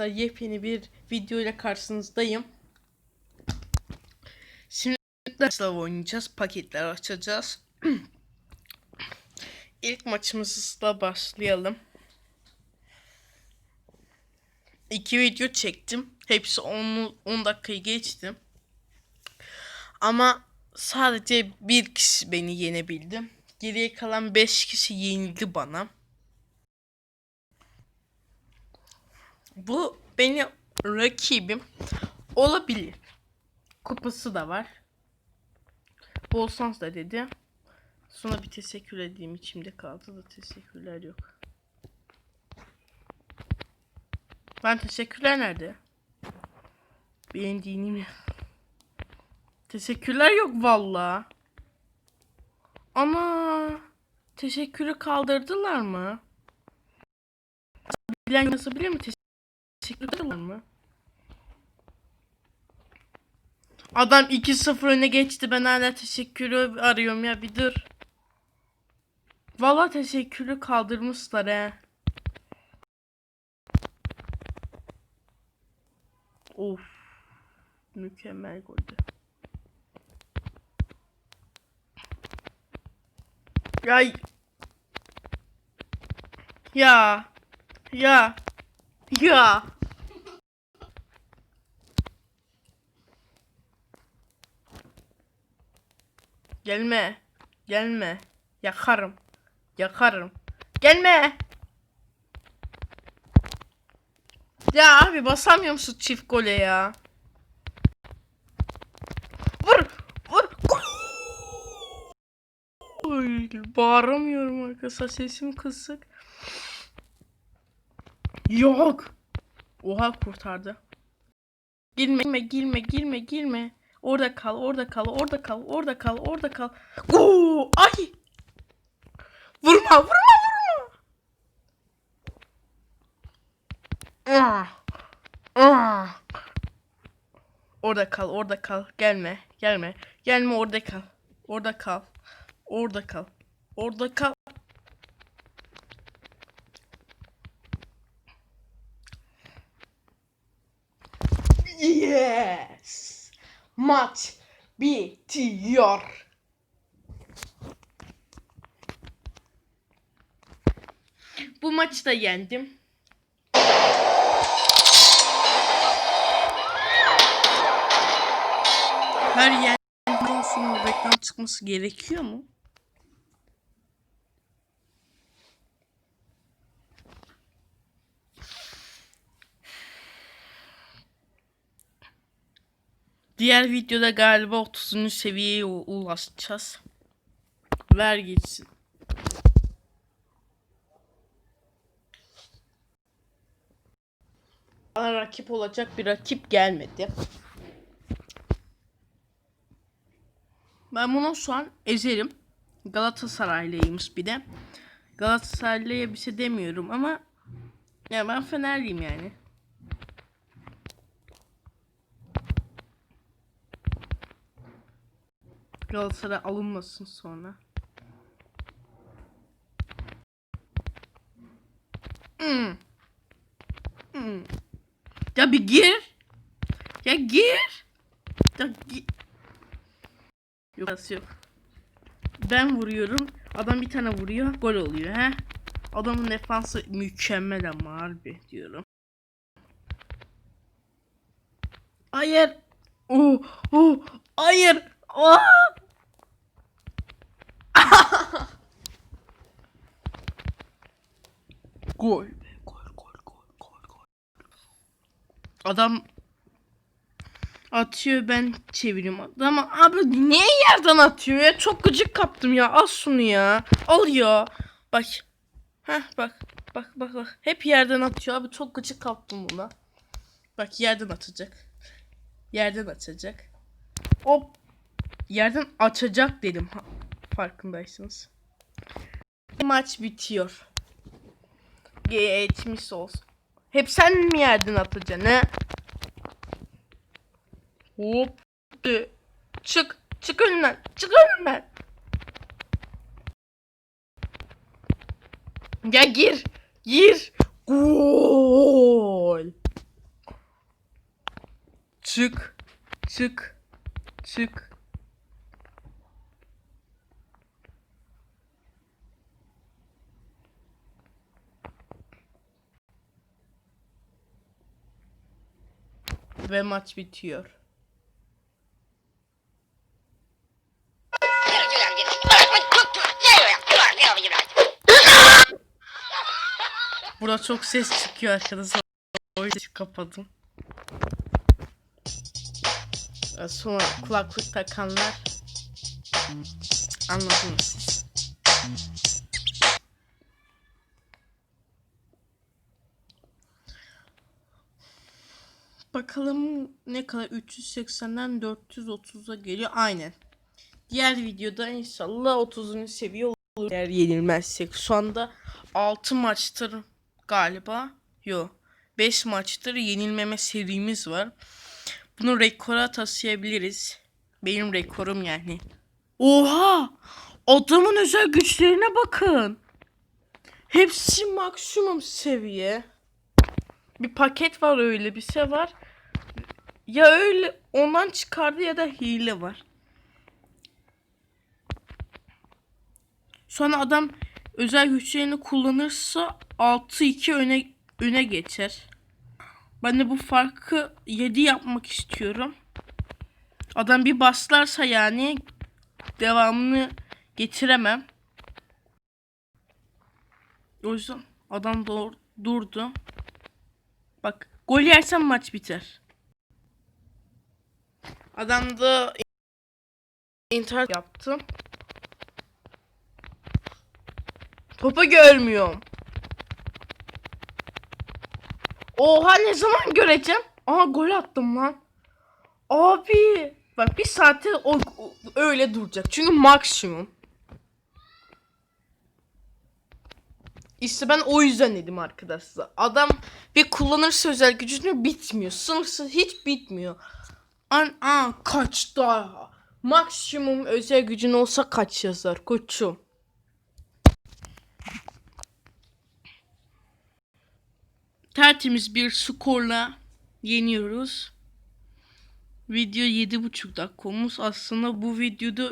arkadaşlar yepyeni bir video ile karşınızdayım. Şimdi arkadaşlar oynayacağız. Paketler açacağız. İlk maçımızla başlayalım. İki video çektim. Hepsi 10, 10 dakikayı geçti. Ama sadece bir kişi beni yenebildi. Geriye kalan 5 kişi yenildi bana. Bu benim rakibim olabilir. Kupası da var. Bol şans da dedi. Sonra bir teşekkür edeyim içimde kaldı da teşekkürler yok. Ben teşekkürler nerede? Beğendiğini mi? Teşekkürler yok valla. Ana teşekkürü kaldırdılar mı? Bilen yazabilir mi? Teşekkür ederim mı? Adam 2-0 öne geçti. Ben hala teşekkürü arıyorum ya bir dur. Valla teşekkürü kaldırmışlar he. Of. Mükemmel goldü. Ya. Ya. Ya. Ya. Gelme. Gelme. Yakarım. Yakarım. Gelme. Ya abi basamıyor musun çift gole ya? Vur. Vur. Oy, bağıramıyorum arkadaşlar sesim kısık. Yok. Oha kurtardı. Girme, girme, girme, girme. Orada kal, orada kal, orada kal, orada kal, orada kal. Oo, ay. Vurma, vurma, vurma. Ah. Orada kal, orada kal. Gelme, gelme. Gelme orada kal. Orada kal. Orada kal. Orada kal. Maç bitiyor. Bu maçı da yendim. Her yendiğinden sonra reklam çıkması gerekiyor mu? Diğer videoda galiba 30. seviyeye ulaşacağız. Ver gitsin. Bana rakip olacak bir rakip gelmedi. Ben bunu şu an ezerim. Galatasaraylıymış bir de. Galatasaraylı'ya bir şey demiyorum ama ya ben Fenerliyim yani. Galatasaray alınmasın sonra. Hmm. Hmm. Ya bir gir. Ya gir. Ya gir. Yok yok. Ben vuruyorum. Adam bir tane vuruyor. Gol oluyor he. Adamın defansı mükemmel ama harbi diyorum. Hayır. Oh, oh, hayır. Oh. Gol. be, Gol, gol, gol, gol, gol. Adam atıyor ben çeviriyorum. Adam abi niye yerden atıyor ya? Çok gıcık kaptım ya. Al şunu ya. Al. Bak. Heh bak. Bak bak bak. Hep yerden atıyor abi. Çok gıcık kaptım buna. Bak yerden atacak. Yerden atacak. Hop. Yerden açacak dedim. Farkındaysanız. Maç bitiyor. Geçmiş olsun. Hep sen mi yerden atacaksın he? Hop. Çık. Çık önümden. Çık önümden. Ya gir. Gir. Gol. Çık. Çık. Çık. Ve maç bitiyor. Burada çok ses çıkıyor arkadaşlar. O yüzden kapadım. Ee, Sonra kulaklık takanlar anladınız Bakalım ne kadar 380'den 430'a geliyor. Aynen. Diğer videoda inşallah 30. seviye olur. Eğer yenilmezsek. Şu anda 6 maçtır galiba. Yo. 5 maçtır yenilmeme serimiz var. Bunu rekora taşıyabiliriz. Benim rekorum yani. Oha! Adamın özel güçlerine bakın. Hepsi maksimum seviye. Bir paket var öyle bir şey var. Ya öyle ondan çıkardı ya da hile var. Sonra adam özel güçlerini kullanırsa 6-2 öne öne geçer. Ben de bu farkı 7 yapmak istiyorum. Adam bir baslarsa yani devamını getiremem. O yüzden adam doğru, durdu. Bak gol yersem maç biter. Adam da internet yaptı. Topu görmüyorum. Oha ne zaman göreceğim? Aha gol attım lan. Abi bak bir saate o, o- öyle duracak. Çünkü maksimum. İşte ben o yüzden dedim arkadaşlar. Adam bir kullanırsa özel gücünü bitmiyor. Sınırsız hiç bitmiyor. An aa kaç daha. Maksimum özel gücün olsa kaç yazar koçum. tertemiz bir skorla yeniyoruz. Video 7,5 dakikamız. Aslında bu videoda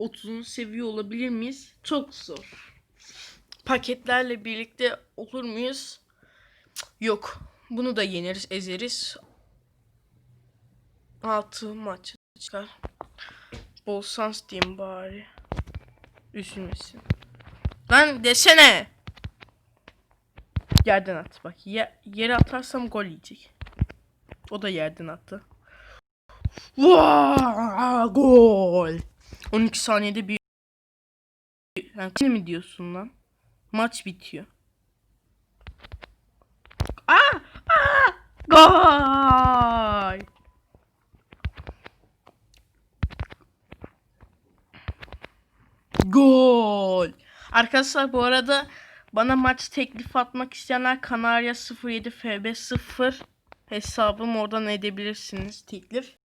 30'unu seviyor olabilir miyiz? Çok zor. Paketlerle birlikte olur muyuz? Yok. Bunu da yeneriz, ezeriz. 6 maç çıkar. Bol şans diyeyim bari. Üzülmesin. Lan desene. Yerden at bak. Ye- yere atarsam gol yiyecek. O da yerden attı. Vaa, gol. 12 saniyede bir yani mi diyorsun lan? Maç bitiyor. Aa! Aa! Gol! Gol! Arkadaşlar bu arada bana maç teklif atmak isteyenler Kanarya 07 FB0 hesabım oradan edebilirsiniz teklif.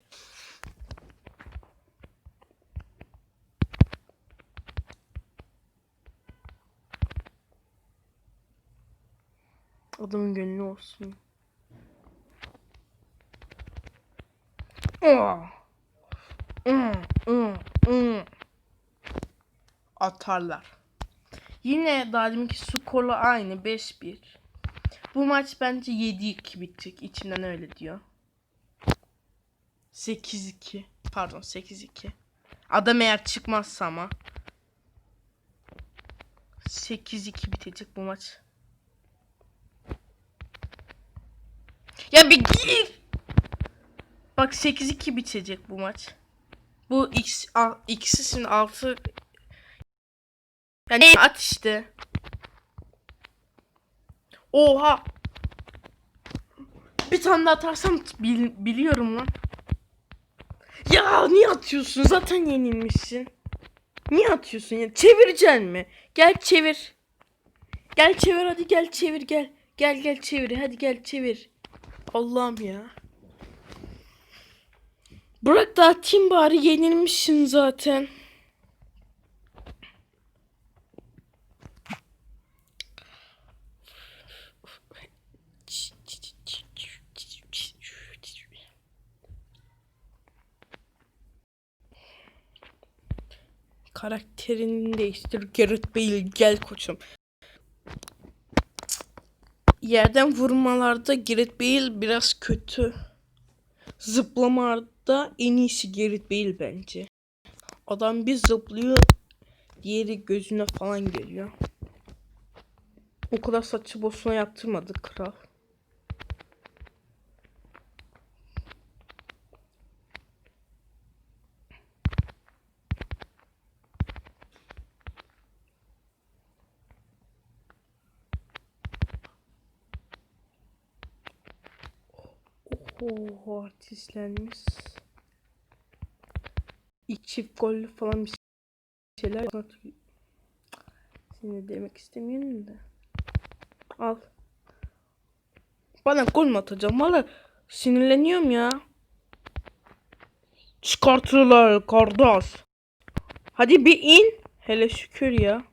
Adamın gönlü olsun. Atarlar. Yine daha deminki skorla aynı 5-1. Bu maç bence 7-2 bitecek. İçimden öyle diyor. 8-2. Pardon 8-2. Adam eğer çıkmazsa ama. 8-2 bitecek bu maç. Ya bir gir. Bak 8-2 bitecek bu maç. Bu X, a, ikisi şimdi 6 yani at işte. Oha. Bir tane daha atarsam bil- biliyorum lan. Ya niye atıyorsun? Zaten yenilmişsin. Niye atıyorsun ya? Çevireceksin mi? Gel çevir. Gel çevir hadi gel çevir gel. Gel gel çevir hadi gel çevir. Allah'ım ya. Bırak da atayım bari yenilmişsin zaten. Karakterini değiştir Gerrit Bale gel koçum. Yerden vurmalarda Gareth Bale biraz kötü. Zıplamalarda en iyisi Gareth Bale bence. Adam bir zıplıyor, diğeri gözüne falan geliyor. O kadar saçı boşuna yaptırmadı kral. Oho artistlenmiş. İlk çift gollü falan bir şeyler. Seni demek istemiyorum da. Al. Bana gol mü atacağım? Valla sinirleniyorum ya. Çıkartırlar kardeş. Hadi bir in. Hele şükür ya.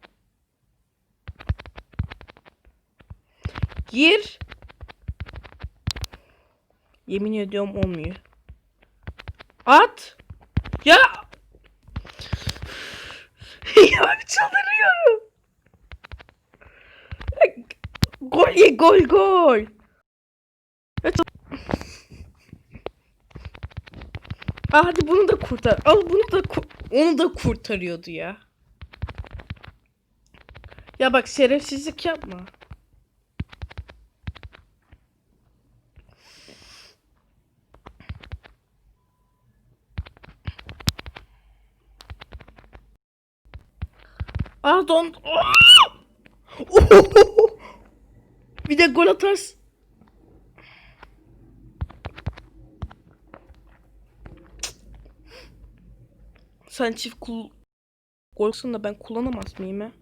Gir. Yemin ediyorum olmuyor. At. Ya. ya çıldırıyorum. Gol ye gol gol. Aa, hadi bunu da kurtar. Al bunu da onu da kurtarıyordu ya. Ya bak şerefsizlik yapma. Aa don. Aa! Bir de gol atarsın. Sen çift kul golsün da ben kullanamaz mıyım he?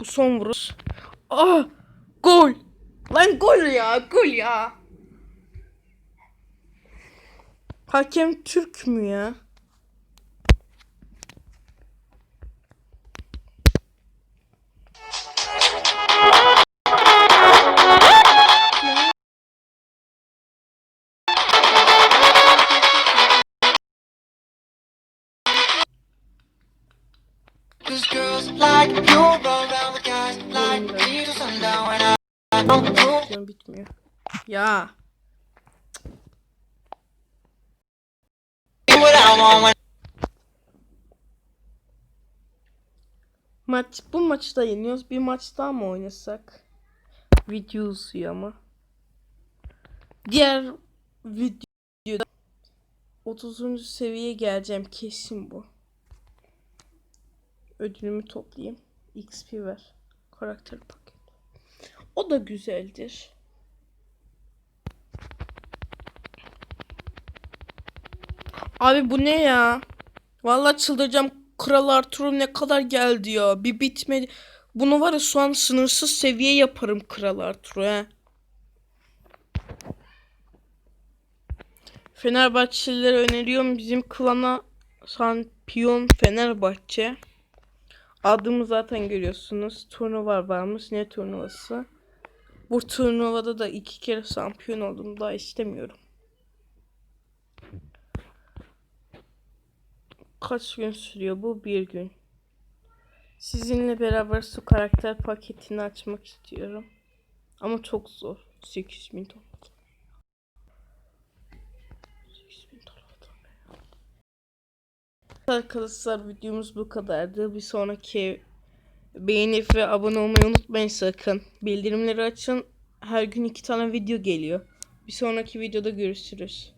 Bu son vuruş. Ah! Gol! Lan gol ya, gol ya. Hakem Türk mü ya? Cause girls like you roll around with guys like me till sundown when I, don't do Canım bitmiyor. Ya. what I want when Maç bu maçı da yeniyoruz. Bir maç daha mı oynasak? Video uzuyor ama. Diğer videoda 30. seviyeye geleceğim kesin bu. Ödülümü toplayayım. XP ver. Karakter paket. O da güzeldir. Abi bu ne ya? Vallahi çıldıracağım. Kral Arturo ne kadar geldi ya. Bir bitmedi. Bunu var ya şu an sınırsız seviye yaparım Kral Arturo he. Fenerbahçelilere öneriyorum bizim klana şampiyon Fenerbahçe. Adımı zaten görüyorsunuz. Turnuva varmış. Ne turnuvası? Bu turnuvada da iki kere şampiyon oldum. Daha istemiyorum. Kaç gün sürüyor bu? Bir gün. Sizinle beraber su karakter paketini açmak istiyorum. Ama çok zor. 8000 dolar. 8000 dolar. Arkadaşlar videomuz bu kadardı. Bir sonraki beğenip ve abone olmayı unutmayın sakın. Bildirimleri açın. Her gün iki tane video geliyor. Bir sonraki videoda görüşürüz.